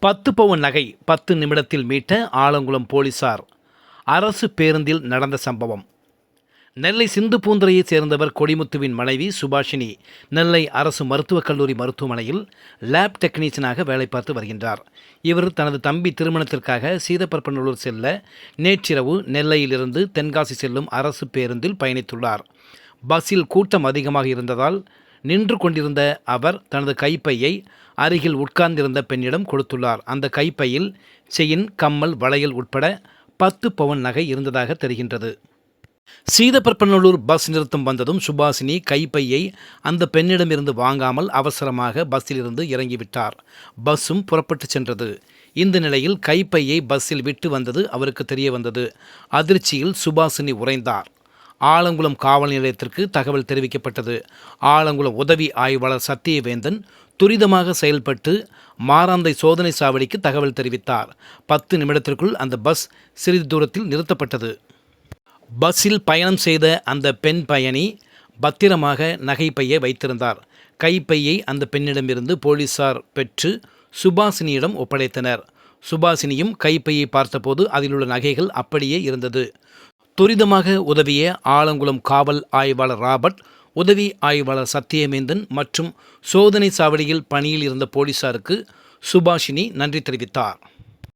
பத்து பவுன் நகை பத்து நிமிடத்தில் மீட்ட ஆலங்குளம் போலீசார். அரசு பேருந்தில் நடந்த சம்பவம். நெல்லை சிந்து பூந்தரையைச் சேர்ந்தவர் கொடிமுத்துவின் மனைவி சுபாஷினி நெல்லை அரசு மருத்துவக் கல்லூரி மருத்துவமனையில் லேப் டெக்னீஷியனாக வேலை பார்த்து வருகின்றார். இவர் தனது தம்பி திருமணத்திற்காக சீதப்பரப்பநல்லூர் செல்ல நேற்றிரவு நெல்லையிலிருந்து தென்காசி செல்லும் அரசு பேருந்தில் பயணித்துள்ளார். பஸ்ஸில் கூட்டம் அதிகமாக இருந்ததால் நின்று கொண்டிருந்த அவர் தனது கைப்பையை அருகில் உட்கார்ந்திருந்த பெண்ணிடம் கொடுத்துள்ளார். அந்த கைப்பையில் செயின் கம்மல் வளையல் உட்பட பத்து பவுன் நகை இருந்ததாக தெரிகின்றது. சீதப்பற்பநல்லூர் பஸ் நிறுத்தம் வந்ததும் சுபாசினி கைப்பையை அந்த பெண்ணிடமிருந்து வாங்காமல் அவசரமாக பஸ்ஸிலிருந்து இறங்கிவிட்டார். பஸ்ஸும் புறப்பட்டு சென்றது. இந்த நிலையில் கைப்பையை பஸ்ஸில் விட்டு வந்தது அவருக்கு தெரிய வந்தது. அதிர்ச்சியில் சுபாசினி உறைந்தார். ஆலங்குளம் காவல் நிலையத்திற்கு தகவல் தெரிவிக்கப்பட்டது. ஆலங்குளம் உதவி ஆய்வாளர் சத்தியவேந்தன் துரிதமாக செயல்பட்டு மாராந்தை சோதனை சாவடிக்கு தகவல் தெரிவித்தார். பத்து நிமிடத்திற்குள் அந்த பஸ் சிறிது தூரத்தில் நிறுத்தப்பட்டது. பஸ்ஸில் பயணம் செய்த அந்த பெண் பயணி பத்திரமாக நகைப்பையை வைத்திருந்தார். கைப்பையை அந்த பெண்ணிடமிருந்து போலீசார் பெற்று சுபாசினியிடம் ஒப்படைத்தனர். சுபாசினியும் கைப்பையை பார்த்தபோது அதில் உள்ள நகைகள் அப்படியே இருந்தது. துரிதமாக உதவிய ஆலங்குளம் காவல் ஆய்வாளர் ராபர்ட் உதவி ஆய்வாளர் சத்தியமேந்தன் மற்றும் சோதனை சாவடியில் பணியில் இருந்த போலீசாருக்கு சுபாஷினி நன்றி தெரிவித்தார்.